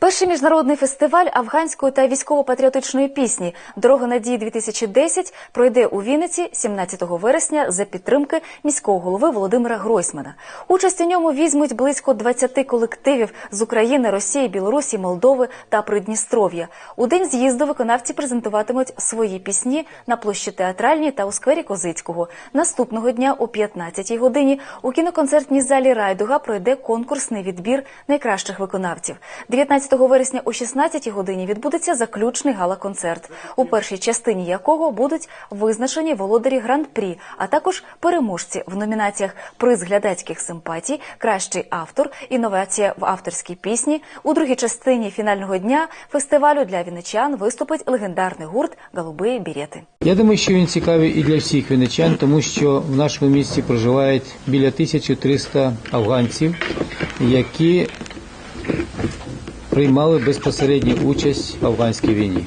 Перший міжнародний фестиваль афганської та військово-патріотичної пісні Дорога надії 2010 пройде у Вінниці 17 вересня за підтримки міського голови Володимира Гройсмана. Участь у ньому візьмуть близько 20 колективів з України, Росії, Білорусі, Молдови та Придністров'я. У день з'їзду виконавці презентуватимуть свої пісні на площі театральній та у сквері Козицького. Наступного дня о 15-й годині у кіноконцертній залі Райдуга пройде конкурсний відбір найкращих виконавців. 19 вересня о 16-й годині відбудеться заключний гала-концерт, у першій частині якого будуть визначені володарі гран-прі, а також переможці в номінаціях Приз глядацьких симпатій, кращий автор, інновація в авторській пісні. У другій частині фінального дня фестивалю для вінничан виступить легендарний гурт Голубиї бірети. Я думаю, що він цікавий і для всіх вінничан, тому що в нашому місті проживають біля 1300 афганців, які приймали безпосередню участь в афганській війні.